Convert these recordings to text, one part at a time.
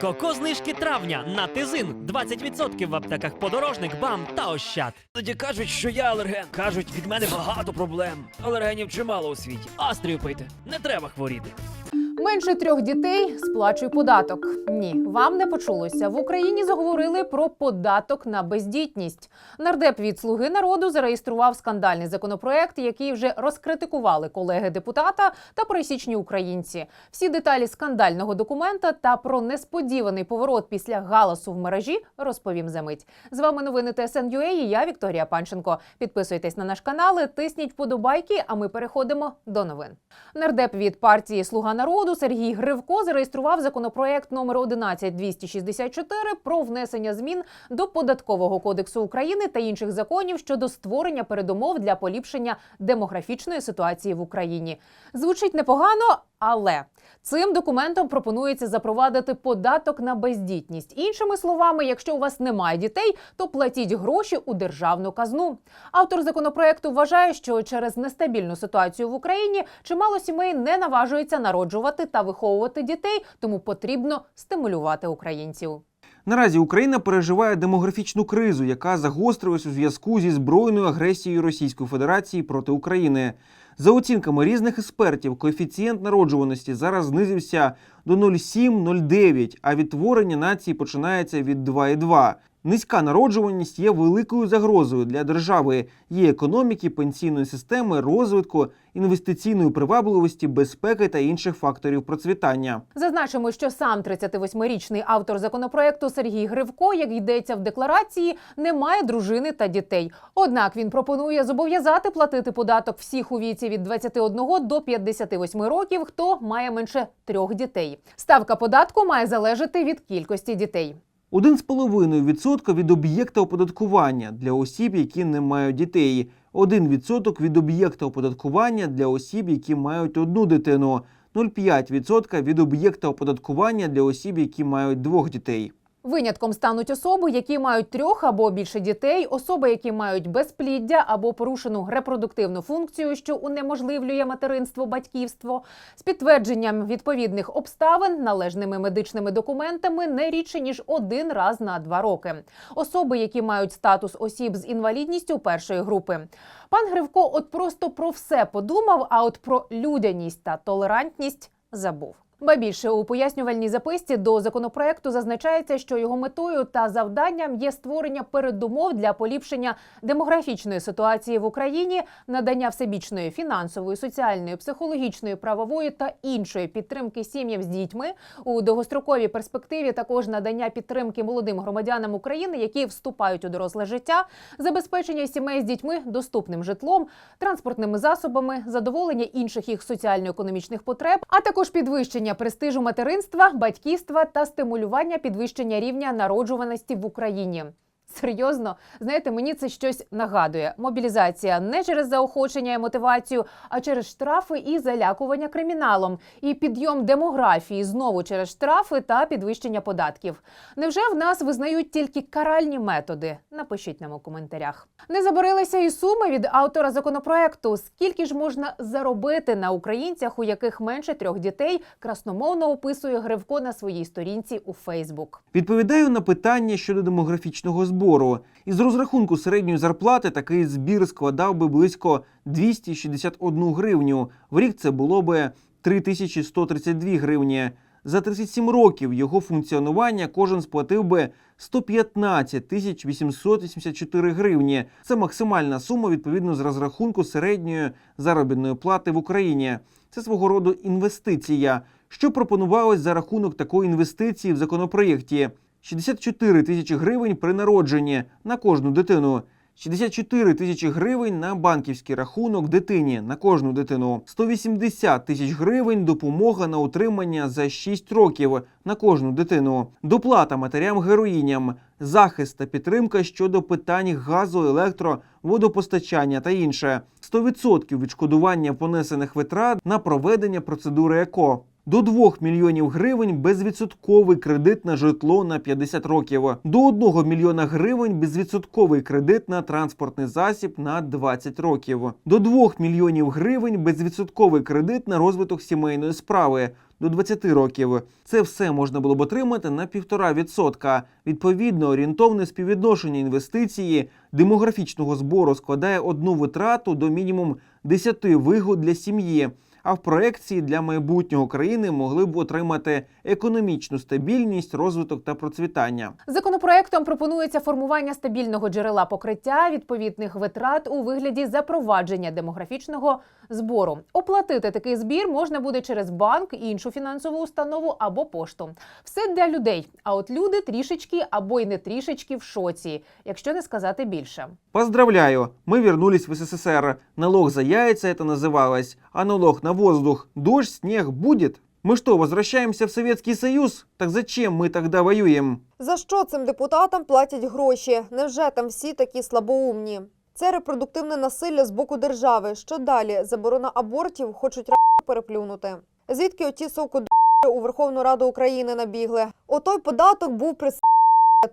Коко знижки травня на тизин 20% в аптеках подорожник, бам та ощад. Тоді кажуть, що я алерген. Кажуть, від мене багато проблем. Алергенів чимало у світі. Астрію пийте, не треба хворіти. Менше трьох дітей сплачуй податок. Ні, вам не почулося. В Україні заговорили про податок на бездітність. Нардеп від слуги народу зареєстрував скандальний законопроект, який вже розкритикували колеги депутата та пересічні українці. Всі деталі скандального документа та про несподіваний поворот після галасу в мережі розповім за мить. З вами новини ТСН.UA і я Вікторія Панченко. Підписуйтесь на наш канал, тисніть вподобайки. А ми переходимо до новин. Нардеп від партії Слуга народу Сергій Гривко зареєстрував законопроект номер 11264 про внесення змін до податкового кодексу України та інших законів щодо створення передумов для поліпшення демографічної ситуації в Україні. Звучить непогано, але цим документом пропонується запровадити податок на бездітність. Іншими словами, якщо у вас немає дітей, то платіть гроші у державну казну. Автор законопроекту вважає, що через нестабільну ситуацію в Україні чимало сімей не наважується народжувати та виховувати дітей, тому потрібно стимулювати українців. Наразі Україна переживає демографічну кризу, яка загострилась у зв'язку зі збройною агресією Російської Федерації проти України. За оцінками різних експертів, коефіцієнт народжуваності зараз знизився до 0,7-0,9, а відтворення нації починається від 2,2. Низька народжуваність є великою загрозою для держави, її економіки, пенсійної системи, розвитку, інвестиційної привабливості, безпеки та інших факторів процвітання. Зазначимо, що сам 38-річний автор законопроекту Сергій Гривко, як йдеться в декларації, не має дружини та дітей. Однак він пропонує зобов'язати платити податок всіх у віці від 21 до 58 років, хто має менше трьох дітей. Ставка податку має залежати від кількості дітей. 1,5% від об'єкта оподаткування для осіб, які не мають дітей, 1% від об'єкта оподаткування для осіб, які мають одну дитину, 0,5% від об'єкта оподаткування для осіб, які мають двох дітей. Винятком стануть особи, які мають трьох або більше дітей, особи, які мають безпліддя або порушену репродуктивну функцію, що унеможливлює материнство, батьківство, з підтвердженням відповідних обставин, належними медичними документами не рідше ніж один раз на два роки. Особи, які мають статус осіб з інвалідністю першої групи. Пан Гривко, от просто про все подумав, а от про людяність та толерантність забув. Ба більше у пояснювальній записці до законопроекту зазначається, що його метою та завданням є створення передумов для поліпшення демографічної ситуації в Україні, надання всебічної фінансової, соціальної, психологічної, правової та іншої підтримки сім'ям з дітьми у довгостроковій перспективі. Також надання підтримки молодим громадянам України, які вступають у доросле життя, забезпечення сімей з дітьми доступним житлом, транспортними засобами, задоволення інших їх соціально-економічних потреб, а також підвищення престижу материнства, батьківства та стимулювання підвищення рівня народжуваності в Україні. Серйозно, знаєте, мені це щось нагадує. Мобілізація не через заохочення і мотивацію, а через штрафи і залякування криміналом, і підйом демографії знову через штрафи та підвищення податків. Невже в нас визнають тільки каральні методи? Напишіть нам у коментарях. Не заборилися і суми від автора законопроекту. Скільки ж можна заробити на українцях, у яких менше трьох дітей, красномовно описує Гривко на своїй сторінці у Фейсбук. Відповідаю на питання щодо демографічного збору. Із розрахунку середньої зарплати такий збір складав би близько 261 гривню. В рік це було би 3132 гривні. За 37 років його функціонування кожен сплатив би 115 тисяч 884 гривні. Це максимальна сума відповідно з розрахунку середньої заробітної плати в Україні. Це свого роду інвестиція. Що пропонувалось за рахунок такої інвестиції в законопроєкті? 64 тисячі гривень при народженні на кожну дитину. 64 тисячі гривень на банківський рахунок дитині на кожну дитину, 180 тисяч гривень допомога на утримання за 6 років на кожну дитину, доплата матерям-героїням, захист та підтримка щодо питань газу, електро, водопостачання та інше, 100% відшкодування понесених витрат на проведення процедури ЕКО. До 2 мільйонів гривень безвідсотковий кредит на житло на 50 років. До 1 мільйона гривень безвідсотковий кредит на транспортний засіб на 20 років. До 2 мільйонів гривень безвідсотковий кредит на розвиток сімейної справи. до 20 років. Це все можна було б отримати на 1,5%. Відповідно, орієнтовне співвідношення інвестиції демографічного збору складає одну витрату до мінімум 10 вигод для сім'ї. А в проекції для майбутнього країни могли б отримати економічну стабільність, розвиток та процвітання. Законопроектом пропонується формування стабільного джерела покриття відповідних витрат у вигляді запровадження демографічного збору. Оплатити такий збір можна буде через банк, іншу фінансову установу або пошту. Все для людей. А от люди трішечки або й не трішечки в шоці, якщо не сказати більше. Поздравляю, мы вернулись в СССР. Налог за яйца это называлось, а налог на воздух, дождь, снег будет. Мы что, возвращаемся в Советский Союз? Так зачем мы тогда воюем? За що цим депутатам платять гроші? Невже там всі такі слабоумні? Це репродуктивне насилля з боку держави. Що далі? Заборона абортів хочуть ра переплюнути. Звідки оті совку у Верховну Раду України набігли? Отой податок був при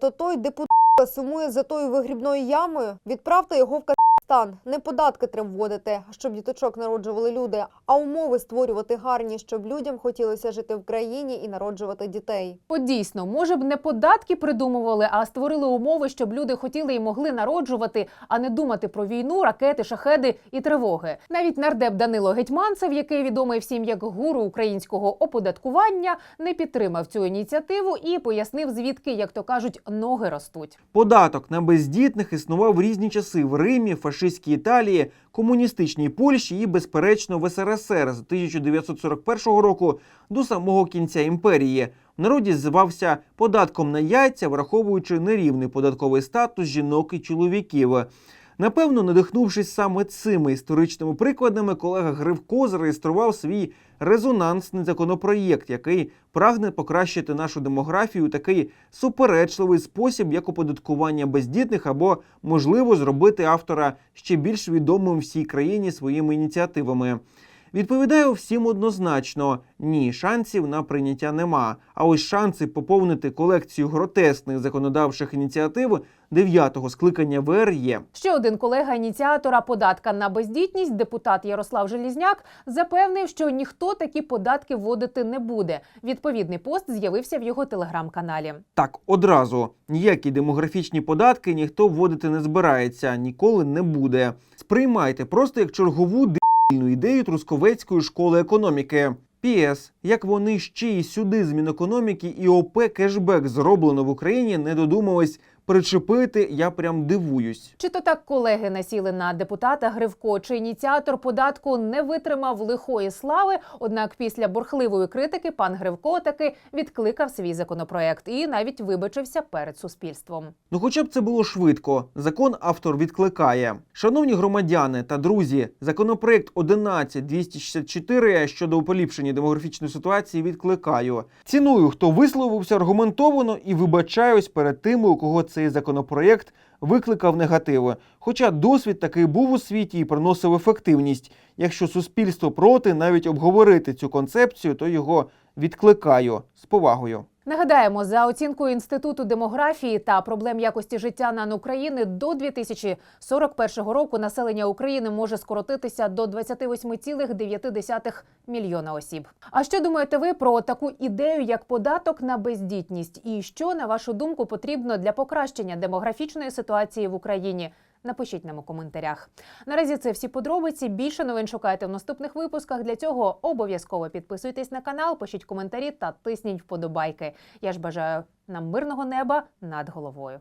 то той депутат сумує за тою вигрібною ямою. Відправте його в Казахстан. Не податки треба вводити, щоб діточок народжували люди, а умови створювати гарні, щоб людям хотілося жити в країні і народжувати дітей. От дійсно, може б не податки придумували, а створили умови, щоб люди хотіли і могли народжувати, а не думати про війну, ракети, шахеди і тривоги. Навіть нардеп Данило Гетьманцев, який відомий всім як гуру українського оподаткування, не підтримав цю ініціативу і пояснив, звідки, як то кажуть, ноги ростуть. Податок на бездітних існував в різні часи в Римі, фашистській Італії, комуністичній Польщі і, безперечно, в СРСР з 1941 року до самого кінця імперії. В народі звався податком на яйця, враховуючи нерівний податковий статус жінок і чоловіків. Напевно, надихнувшись саме цими історичними прикладами, колега Гривко зареєстрував свій резонансний законопроєкт, який прагне покращити нашу демографію у такий суперечливий спосіб, як оподаткування бездітних, або можливо зробити автора ще більш відомим всій країні своїми ініціативами. Відповідаю всім однозначно: ні, шансів на прийняття нема. А ось шанси поповнити колекцію гротесних законодавчих ініціатив дев'ятого скликання ВР є. Ще один колега ініціатора податка на бездітність, депутат Ярослав Желізняк, запевнив, що ніхто такі податки вводити не буде. Відповідний пост з'явився в його телеграм-каналі. Так, одразу ніякі демографічні податки ніхто вводити не збирається, ніколи не буде. Сприймайте просто як чергову дебільну ідею трусковецької школи економіки. ПІС, як вони ще й сюди з Мінекономіки і ОП кешбек зроблено в Україні, не додумались причепити, я прям дивуюсь. Чи то так колеги насіли на депутата Гривко, чи ініціатор податку не витримав лихої слави? Однак після бурхливої критики пан Гривко таки відкликав свій законопроект і навіть вибачився перед суспільством. Ну, хоча б це було швидко. Закон автор відкликає. Шановні громадяни та друзі, законопроект 11264 щодо поліпшення демографічної ситуації відкликаю. Ціную, хто висловився аргументовано і вибачаюсь перед тими, у кого цей законопроект викликав негативи. Хоча досвід такий був у світі і приносив ефективність. Якщо суспільство проти навіть обговорити цю концепцію, то його відкликаю з повагою. Нагадаємо, за оцінкою інституту демографії та проблем якості життя НАН України до 2041 року населення України може скоротитися до 28,9 мільйона осіб. А що думаєте ви про таку ідею, як податок на бездітність? І що на вашу думку потрібно для покращення демографічної ситуації в Україні? Напишіть нам у коментарях. Наразі це всі подробиці. Більше новин шукайте в наступних випусках. Для цього обов'язково підписуйтесь на канал, пишіть коментарі та тисніть вподобайки. Я ж бажаю нам мирного неба над головою.